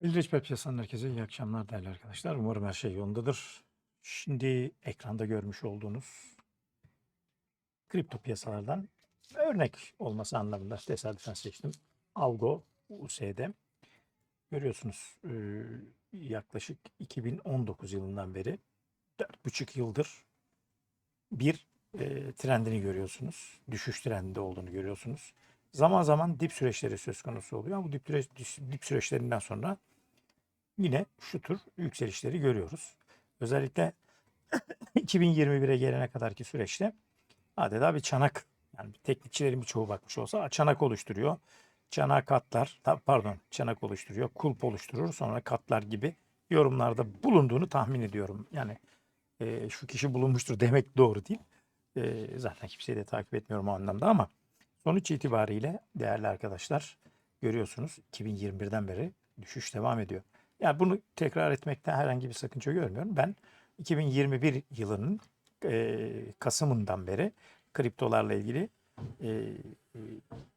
Pet Piyasadan herkese iyi akşamlar değerli arkadaşlar. Umarım her şey yolundadır. Şimdi ekranda görmüş olduğunuz kripto piyasalardan örnek olması anlamında tesadüfen seçtim. Algo USD. Görüyorsunuz e, yaklaşık 2019 yılından beri 4,5 yıldır bir e, trendini görüyorsunuz. Düşüş trendinde olduğunu görüyorsunuz. Zaman zaman dip süreçleri söz konusu oluyor. Bu dip, süreç- dip süreçlerinden sonra yine şu tür yükselişleri görüyoruz. Özellikle 2021'e gelene kadarki süreçte adeta bir çanak yani teknikçilerin birçoğu bakmış olsa çanak oluşturuyor. Çanak katlar, pardon çanak oluşturuyor, kulp oluşturur sonra katlar gibi yorumlarda bulunduğunu tahmin ediyorum. Yani e, şu kişi bulunmuştur demek doğru değil. E, zaten kimseyi de takip etmiyorum o anlamda ama sonuç itibariyle değerli arkadaşlar görüyorsunuz 2021'den beri düşüş devam ediyor. Yani bunu tekrar etmekte herhangi bir sakınca görmüyorum. Ben 2021 yılının e, Kasım'ından beri kriptolarla ilgili e, e,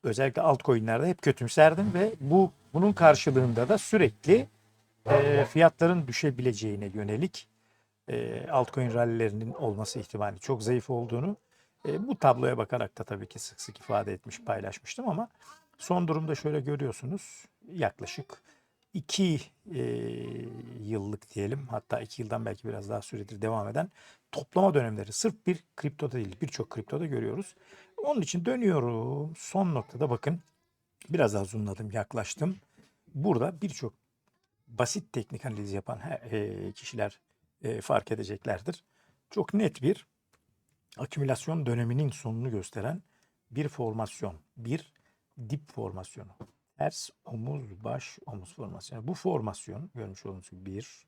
özellikle altcoin'lerde hep kötümserdim ve bu bunun karşılığında da sürekli e, fiyatların düşebileceğine yönelik e, altcoin rallilerinin olması ihtimali çok zayıf olduğunu e, bu tabloya bakarak da tabii ki sık sık ifade etmiş, paylaşmıştım ama son durumda şöyle görüyorsunuz yaklaşık 2 yıllık diyelim hatta 2 yıldan belki biraz daha süredir devam eden toplama dönemleri sırf bir kriptoda değil birçok kriptoda görüyoruz. Onun için dönüyorum son noktada bakın biraz daha zoomladım yaklaştım. Burada birçok basit teknik analiz yapan e, kişiler e, fark edeceklerdir. Çok net bir akümülasyon döneminin sonunu gösteren bir formasyon, bir dip formasyonu. Ters omuz, baş, omuz formasyonu. Bu formasyon görmüş olduğunuz gibi bir,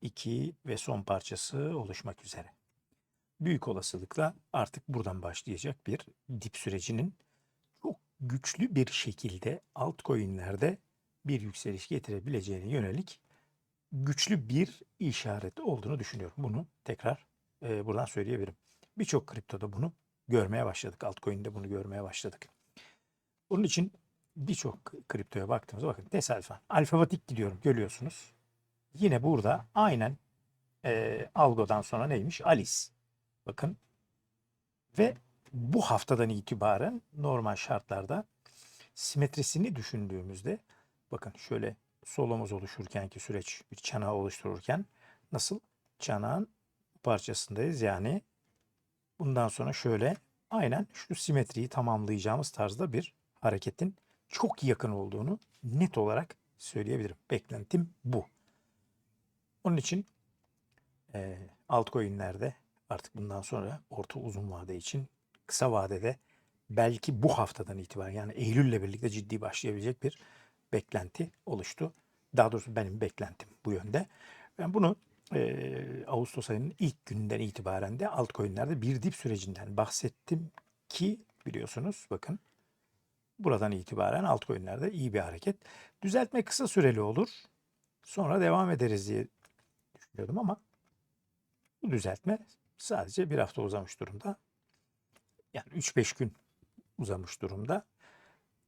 iki ve son parçası oluşmak üzere. Büyük olasılıkla artık buradan başlayacak bir dip sürecinin çok güçlü bir şekilde altcoin'lerde bir yükseliş getirebileceğine yönelik güçlü bir işaret olduğunu düşünüyorum. Bunu tekrar e, buradan söyleyebilirim. Birçok kriptoda bunu görmeye başladık. Altcoin'de bunu görmeye başladık. Bunun için birçok kriptoya baktığımızda bakın tesadüfen alfabetik gidiyorum görüyorsunuz. Yine burada aynen e, Algo'dan sonra neymiş? Alice. Bakın ve bu haftadan itibaren normal şartlarda simetrisini düşündüğümüzde bakın şöyle sol oluşurkenki süreç bir çanağı oluştururken nasıl çanağın parçasındayız yani bundan sonra şöyle aynen şu simetriyi tamamlayacağımız tarzda bir hareketin çok yakın olduğunu net olarak söyleyebilirim. Beklentim bu. Onun için e, altcoin'lerde artık bundan sonra orta uzun vade için kısa vadede belki bu haftadan itibaren yani Eylül'le birlikte ciddi başlayabilecek bir beklenti oluştu. Daha doğrusu benim beklentim bu yönde. Ben bunu e, Ağustos ayının ilk gününden itibaren de altcoin'lerde bir dip sürecinden bahsettim ki biliyorsunuz bakın buradan itibaren altcoin'lerde iyi bir hareket. Düzeltme kısa süreli olur. Sonra devam ederiz diye düşünüyordum ama bu düzeltme sadece bir hafta uzamış durumda. Yani 3-5 gün uzamış durumda.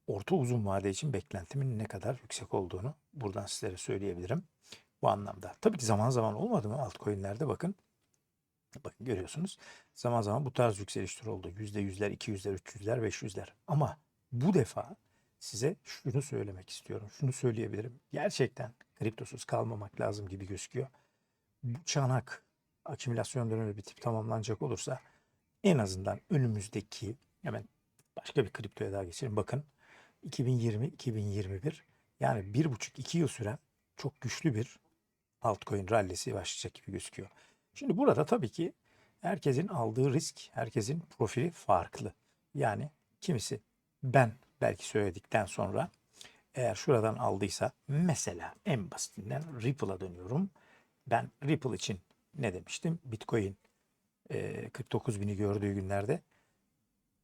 Orta uzun vade için beklentimin ne kadar yüksek olduğunu buradan sizlere söyleyebilirim bu anlamda. Tabii ki zaman zaman olmadı mı altcoin'lerde bakın. Bakın görüyorsunuz. Zaman zaman bu tarz oldu. Yüzler, iki yüzler, üç yüzler, beş yüzler. Ama bu defa size şunu söylemek istiyorum. Şunu söyleyebilirim. Gerçekten kriptosuz kalmamak lazım gibi gözüküyor. Bu çanak akümülasyon dönemi bitip tamamlanacak olursa en azından önümüzdeki hemen başka bir kriptoya daha geçelim. Bakın 2020-2021 yani bir buçuk iki yıl süren çok güçlü bir altcoin rallisi başlayacak gibi gözüküyor. Şimdi burada tabii ki herkesin aldığı risk, herkesin profili farklı. Yani kimisi ben belki söyledikten sonra eğer şuradan aldıysa mesela en basitinden Ripple'a dönüyorum. Ben Ripple için ne demiştim? Bitcoin e, 49 bini gördüğü günlerde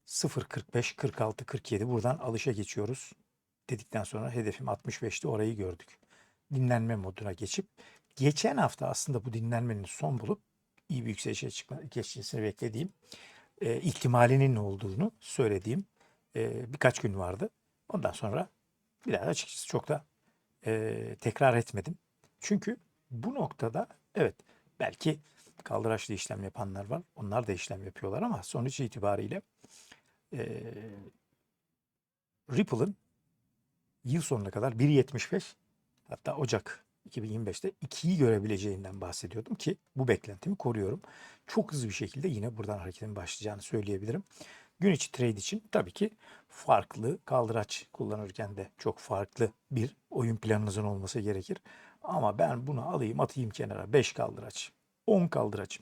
0.45, 46, 47 buradan alışa geçiyoruz dedikten sonra hedefim 65'ti orayı gördük. Dinlenme moduna geçip geçen hafta aslında bu dinlenmenin son bulup iyi bir yükselişe çıkma, geçmesini beklediğim e, ihtimalinin olduğunu söylediğim e, birkaç gün vardı. Ondan sonra bir daha açıkçası çok da e, tekrar etmedim. Çünkü bu noktada evet belki kaldıraçlı işlem yapanlar var. Onlar da işlem yapıyorlar ama sonuç itibariyle e, Ripple'ın yıl sonuna kadar 1.75 hatta Ocak 2025'te 2'yi görebileceğinden bahsediyordum ki bu beklentimi koruyorum. Çok hızlı bir şekilde yine buradan hareketin başlayacağını söyleyebilirim. Gün içi trade için tabii ki farklı kaldıraç kullanırken de çok farklı bir oyun planınızın olması gerekir. Ama ben bunu alayım atayım kenara 5 kaldıraç, 10 kaldıraç.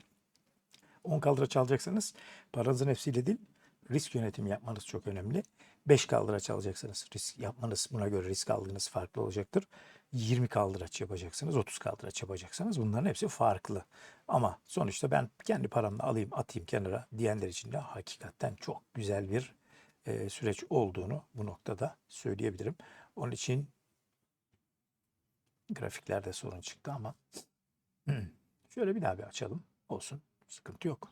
10 kaldıraç alacaksanız paranızın hepsiyle değil risk yönetimi yapmanız çok önemli. 5 kaldıraç alacaksınız. Risk yapmanız buna göre risk aldığınız farklı olacaktır. 20 kaldıraç yapacaksınız, 30 kaldıraç yapacaksınız. Bunların hepsi farklı. Ama sonuçta ben kendi paramla alayım, atayım kenara diyenler için de hakikaten çok güzel bir e, süreç olduğunu bu noktada söyleyebilirim. Onun için grafiklerde sorun çıktı ama hmm, şöyle bir daha bir açalım. Olsun. Sıkıntı yok.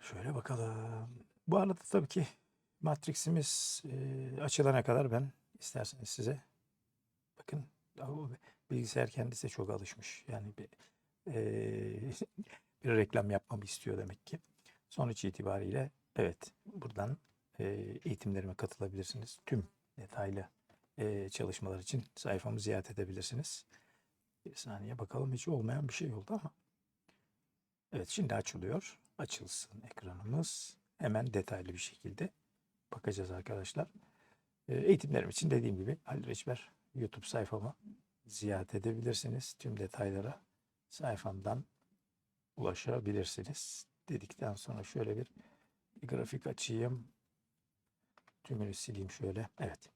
Şöyle bakalım. Bu arada tabii ki Matrix'imiz e, açılana kadar ben isterseniz size bakın bilgisayar kendisi çok alışmış. Yani bir, e, bir reklam yapmamı istiyor demek ki. Sonuç itibariyle evet buradan e, eğitimlerime katılabilirsiniz. Tüm detaylı e, çalışmalar için sayfamı ziyaret edebilirsiniz. Bir saniye bakalım hiç olmayan bir şey oldu ama. Evet şimdi açılıyor. Açılsın ekranımız. Hemen detaylı bir şekilde bakacağız arkadaşlar. E, eğitimlerim için dediğim gibi Ali Reçber YouTube sayfamı ziyaret edebilirsiniz. Tüm detaylara sayfamdan ulaşabilirsiniz. Dedikten sonra şöyle bir, grafik açayım. Tümünü sileyim şöyle. Evet.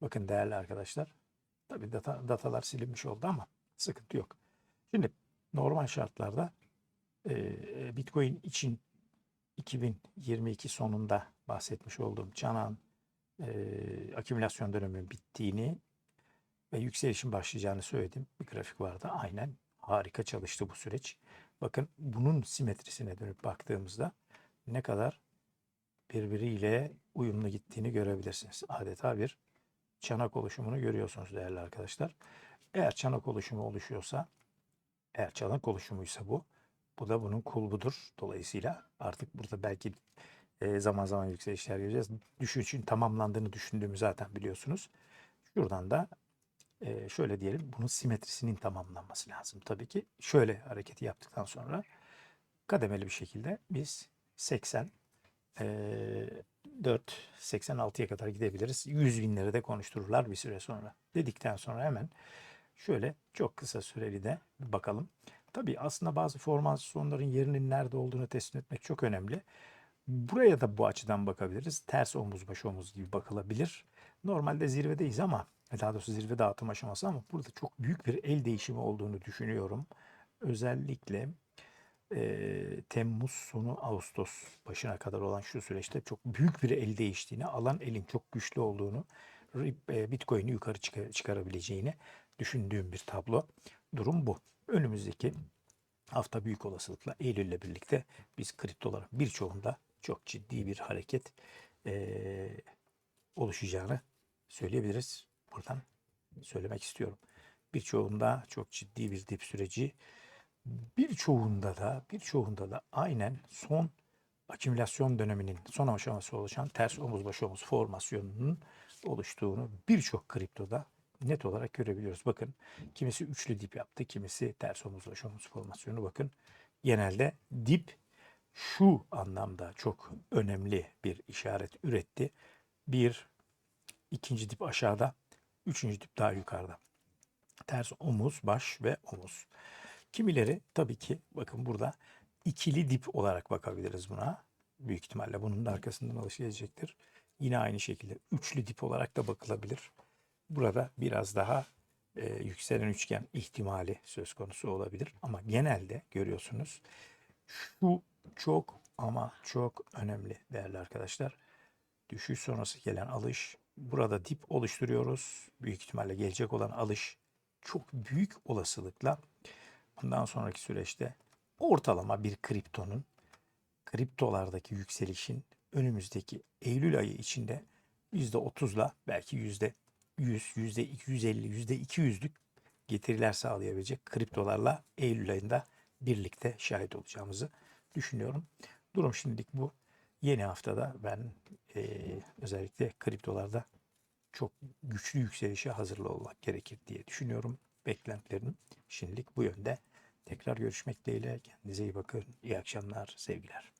Bakın değerli arkadaşlar. Tabii data, datalar silinmiş oldu ama sıkıntı yok. Şimdi normal şartlarda e, Bitcoin için 2022 sonunda bahsetmiş olduğum çanağın e, akümülasyon döneminin bittiğini ve yükselişin başlayacağını söyledim. Bir grafik vardı. Aynen harika çalıştı bu süreç. Bakın bunun simetrisine dönüp baktığımızda ne kadar birbiriyle uyumlu gittiğini görebilirsiniz. Adeta bir çanak oluşumunu görüyorsunuz değerli arkadaşlar. Eğer çanak oluşumu oluşuyorsa, eğer çanak oluşumuysa bu, bu da bunun kulbudur. Dolayısıyla artık burada belki e, zaman zaman yükselişler göreceğiz. Düşüşün tamamlandığını düşündüğümü zaten biliyorsunuz. Şuradan da e, şöyle diyelim bunun simetrisinin tamamlanması lazım. Tabii ki şöyle hareketi yaptıktan sonra kademeli bir şekilde biz 80 e, 4 86'ya kadar gidebiliriz. 100 binleri de konuştururlar bir süre sonra. Dedikten sonra hemen şöyle çok kısa süreli de bakalım. Tabii aslında bazı formasyonların yerinin nerede olduğunu tespit etmek çok önemli. Buraya da bu açıdan bakabiliriz. Ters omuz baş omuz gibi bakılabilir. Normalde zirvedeyiz ama daha doğrusu zirve dağıtım aşaması ama burada çok büyük bir el değişimi olduğunu düşünüyorum. Özellikle e, Temmuz sonu Ağustos başına kadar olan şu süreçte çok büyük bir el değiştiğini, alan elin çok güçlü olduğunu, e, Bitcoin'i yukarı çıkar, çıkarabileceğini düşündüğüm bir tablo. Durum bu. Önümüzdeki hafta büyük olasılıkla Eylül ile birlikte biz kriptoların birçoğunda çok ciddi bir hareket e, oluşacağını söyleyebiliriz. Buradan söylemek istiyorum. Birçoğunda çok ciddi bir dip süreci, birçoğunda da birçoğunda da aynen son akümülasyon döneminin son aşaması oluşan ters omuz baş omuz formasyonunun oluştuğunu birçok kriptoda net olarak görebiliyoruz. Bakın kimisi üçlü dip yaptı, kimisi ters omuz baş omuz formasyonu bakın. Genelde dip şu anlamda çok önemli bir işaret üretti. Bir, ikinci dip aşağıda, üçüncü dip daha yukarıda. Ters omuz, baş ve omuz. Kimileri tabii ki bakın burada ikili dip olarak bakabiliriz buna. Büyük ihtimalle bunun da arkasından alışılacaktır. Yine aynı şekilde üçlü dip olarak da bakılabilir. Burada biraz daha e, yükselen üçgen ihtimali söz konusu olabilir. Ama genelde görüyorsunuz şu çok ama çok önemli değerli arkadaşlar. Düşüş sonrası gelen alış. Burada dip oluşturuyoruz. Büyük ihtimalle gelecek olan alış çok büyük olasılıkla bundan sonraki süreçte ortalama bir kriptonun kriptolardaki yükselişin önümüzdeki Eylül ayı içinde %30'la belki 100, yüzde 250, yüzde 200'lük getiriler sağlayabilecek kriptolarla Eylül ayında birlikte şahit olacağımızı düşünüyorum. Durum şimdilik bu. Yeni haftada ben eee, özellikle kriptolarda çok güçlü yükselişe hazırlı olmak gerekir diye düşünüyorum. Beklentilerim şimdilik bu yönde. Tekrar görüşmek dileğiyle. Kendinize iyi bakın. İyi akşamlar, sevgiler.